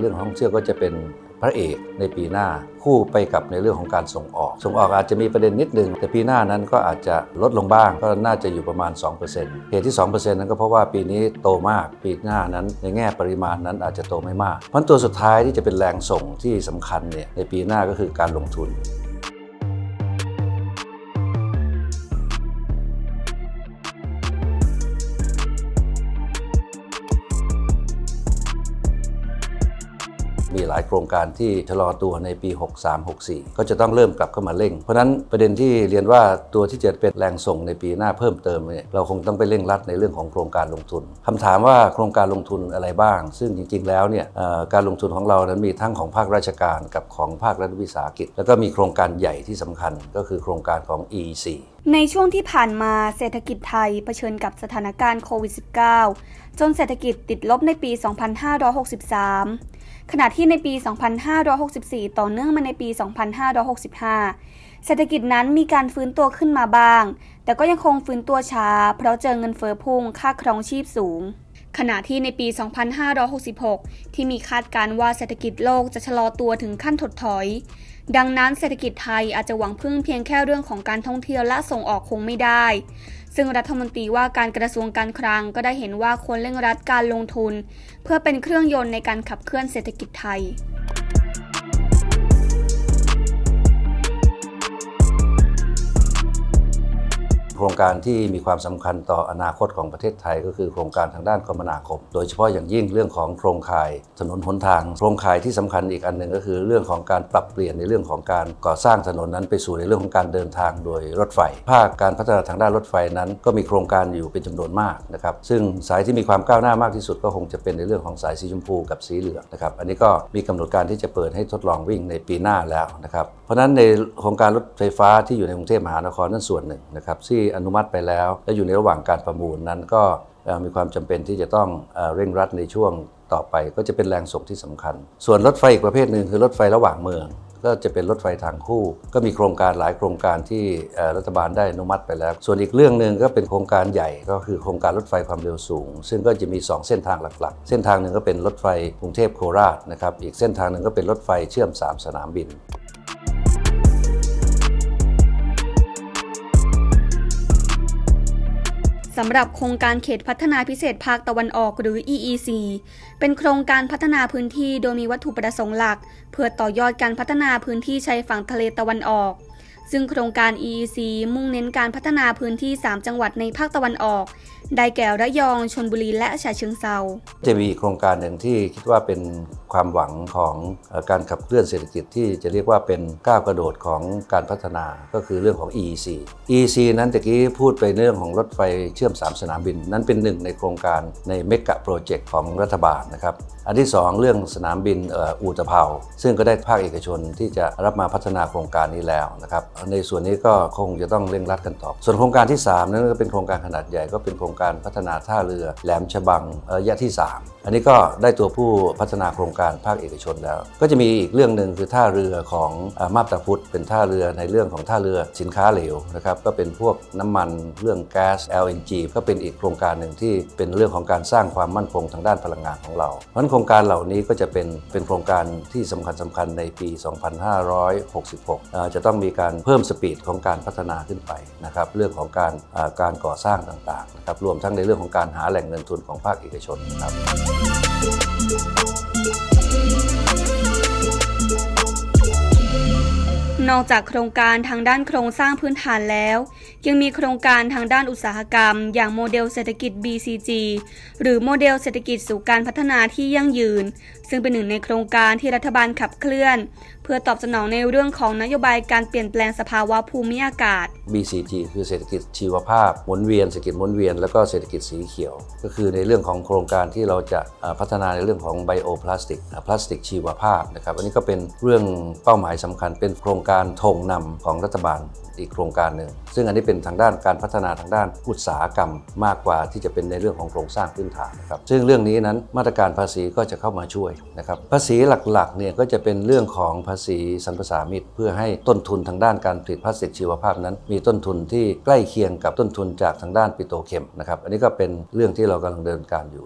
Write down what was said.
เรื่องของท่องเที่ยวก็จะเป็นพระเอกในปีหน้าคู่ไปกับในเรื่องของการส่งออก ส่งออกอาจจะมีประเด็นนิดนึง แต่ปีหน้านั้นก็อาจจะลดลงบ้างก็น่าจะอยู่ประมาณ 2%เหตุที่ 2%นั้นก็เพราะว่าปีนี้โตมากปีหน้านั้นในแง่ปริมาณนั้นอาจจะโตไม่มากเพราะฉะนั้นตัวสุดท้ายที่จะเป็นแรงส่งที่สำคัญเนี่ยในปีหน้าก็คือการลงทุน มีหลายโครงการที่ชะลอตัวในปี 63-64 ก็จะต้องเริ่มกลับเข้ามาเร่ง เพราะฉะนั้นประเด็นที่เรียนว่าตัวที่จะเป็นแรงส่งในปีหน้าเพิ่มเติมเนี่ยเราคงต้องไปเร่งรัดในเรื่องของโครงการลงทุนคำถามว่าโครงการลงทุนอะไรบ้าง ซึ่งจริง ๆ แล้วเนี่ยการลงทุนของเรานั้นมีทั้งของภาคราชการกับของภาครัฐวิสาหกิจ แล้วก็มีโครงการใหญ่ที่สำคัญก็คือโครงการของ EC ในช่วงที่ผ่านมาเศรษฐกิจไทยเผชิญกับสถานการณ์โควิด -19 จนเศรษฐกิจติดลบในปี 2563 ขณะที่ในปี 2564 ต่อเนื่องมาในปี 2565 เศรษฐกิจนั้นมีการฟื้นตัวขึ้นมาบ้าง แต่ก็ยังคงฟื้นตัวช้า เพราะเจอเงินเฟอ้อพุ่งค่าครองชีพสูง ขณะที่ในปี 2566 ที่มีคาดการณ์ว่าเศรษฐกิจโลกจะชะลอตัวถึงขั้นถดถอย ดังนั้นเศรษฐกิจไทยอาจจะหวังพึ่งเพียงแค่เรื่องของการท่องเที่ยวและส่งออกคงไม่ได้ ซึ่งรัฐมนตรีว่าการกระทรวงการคลังก็ได้เห็นว่าควรเร่งรัดการลงทุน เพื่อเป็นเครื่องยนต์ในการขับเคลื่อนเศรษฐกิจไทย รงการที่มีความสำคัญต่ออนาคตของประเทศไทย ก็คือโครงการทางด้านคมนาคม โดยเฉพาะอย่างยิ่งเรื่องของโครงข่ายถนนหนทาง โครงข่ายที่สำคัญอีกอันหนึ่งก็คือเรื่องของการปรับเปลี่ยนในเรื่องของการก่อสร้างถนนนั้น ไปสู่ในเรื่องของการเดินทางโดยรถไฟ ภาคการพัฒนาทางด้านรถไฟนั้น ก็มีโครงการอยู่เป็นจำนวนมากนะครับซึ่งสายที่มีความก้าวหน้ามากที่สุดก็คงจะเป็นในเรื่องของสายสีชมพูกับสีเหลืองนะครับอันนี้ก็มีกำหนดการที่จะเปิดให้ทดลองวิ่งในปีหน้าแล้วนะครับเพราะฉะนั้นในโครงการรถไฟฟ้าที่อยู่ในกรุงเทพมหานครนั่นส่วนหนึ่งนะครับที่อนุมัติไปแล้ว และอยู่ในระหว่างการประมูลนั้นก็มีความจำเป็นที่จะต้องเร่งรัดในช่วงต่อไป ก็จะเป็นแรงส่งที่สำคัญ ส่วนรถไฟอีกประเภทหนึ่งคือรถไฟระหว่างเมือง ก็จะเป็นรถไฟทางคู่ ก็มีโครงการหลายโครงการที่รัฐบาลได้อนุมัติไปแล้ว ส่วนอีกเรื่องหนึ่งก็เป็นโครงการใหญ่ก็คือโครงการรถไฟความเร็วสูง ซึ่งก็จะมี 2 เส้นทางหลักๆ เส้นทางหนึ่งก็เป็นรถไฟกรุงเทพโคราชนะครับอีกเส้นทางหนึ่งก็เป็นรถไฟเชื่อม 3 สนามบิน สำหรับโครงการเขตพัฒนาพิเศษภาคตะวันออกหรือ EEC เป็นโครงการพัฒนาพื้นที่โดยมีวัตถุประสงค์หลัก เพื่อต่อยอดการพัฒนาพื้นที่ชายฝั่งทะเลตะวันออก ซึ่งโครงการ EEC มุ่งเน้นการพัฒนาพื้นที่ 3 จังหวัดในภาคตะวันออกได้แก่ระยองชลบุรีและฉะเชิงเทราจะมีโครงการหนึ่งที่คิดว่าเป็นความหวังของการขับเคลื่อนเศรษฐกิจที่จะเรียกว่าเป็นก้าวกระโดดของการพัฒนาก็คือเรื่องของ EEC EEC นั้นตะกี้พูดไปเรื่องของรถไฟเชื่อม 3 สนามบิน นั้นเป็นหนึ่งในโครงการในเมกะโปรเจกต์ของรัฐบาลนะครับ อันที่ 2 เรื่องสนามบินอ่ออูตะเภาซึ่งก็ได้ภาคเอกชนที่จะรับมาพัฒนาโครงการนี้แล้วนะครับในส่วนนี้ก็คงจะต้องเร่งรัดกันต่อส่วนโครงการที่ 3 นั้นก็เป็นโครงการขนาดใหญ่ก็เป็นโครงการพัฒนาท่าเรือแหลมฉบังระยะที่ 3 อันนี้ก็ได้ตัวผู้พัฒนาโครงการภาคเอกชนแล้ว ก็จะมีอีกเรื่องหนึ่งคือท่าเรือของอมาบตาพุธเป็นท่าเรือในเรื่องของท่าเรือสินค้าเหลวนะครับก็เป็นพวกน้ำมันเรื่องแก๊ส LNG ก็เป็นอีกโครงการหนึ่งที่เป็นเรื่องของการสร้างความมั่นคงทางด้านพลังงานของเราเพราะนั้นโครงการเหล่านี้ก็จะเป็นเป็นโครงการที่สำคัญสำคัญในปี 2566 จะต้องมีการเพิ่มสปีดของการพัฒนาขึ้นไปนะครับเรื่องของการการก่อสร้างต่างๆนะครับรวมทั้งในเรื่องของการหาแหล่งเงินทุนของภาคเอกชนครับ นอกจากโครงการทางด้านโครงสร้างพื้นฐานแล้ว ยังมีโครงการทางด้านอุตสาหกรรม อย่างโมเดลเศรษฐกิจ BCG หรือโมเดลเศรษฐกิจสู่การพัฒนาที่ยั่งยืน ซึ่งเป็นหนึ่งในโครงการที่รัฐบาลขับเคลื่อน เพื่อตอบสนองในเรื่องของนโยบายการเปลี่ยนแปลงสภาวะภูมิอากาศ BCG คือเศรษฐกิจชีวภาพหมุนเวียนเศรษฐกิจหมุนเวียนแล้วก็เศรษฐกิจสีเขียว ก็คือในเรื่องของโครงการที่เราจะพัฒนาในเรื่องของไบโอพลาสติกพลาสติกชีวภาพนะครับอันนี้ก็เป็นเรื่องเป้าหมายสำคัญเป็นโครงการการธงนำของรัฐบาลอีกโครงการหนึ่ง ซึ่งอันนี้เป็นทางด้านการพัฒนาทางด้านอุตสาหกรรมมากกว่าที่จะเป็นในเรื่องของโครงสร้างพื้นฐานนะครับซึ่งเรื่องนี้นั้นมาตรการภาษีก็จะเข้ามาช่วยนะครับภาษีหลักๆเนี่ยก็จะเป็นเรื่องของภาษีสรรพสามิตเพื่อให้ต้นทุนทางด้านการผลิตพลาสติกชีวภาพนั้น มีต้นทุนที่ใกล้เคียงกับต้นทุนจากทางด้านปิโตรเคมนะครับอันนี้ก็เป็นเรื่องที่เรากำลังเดินการอยู่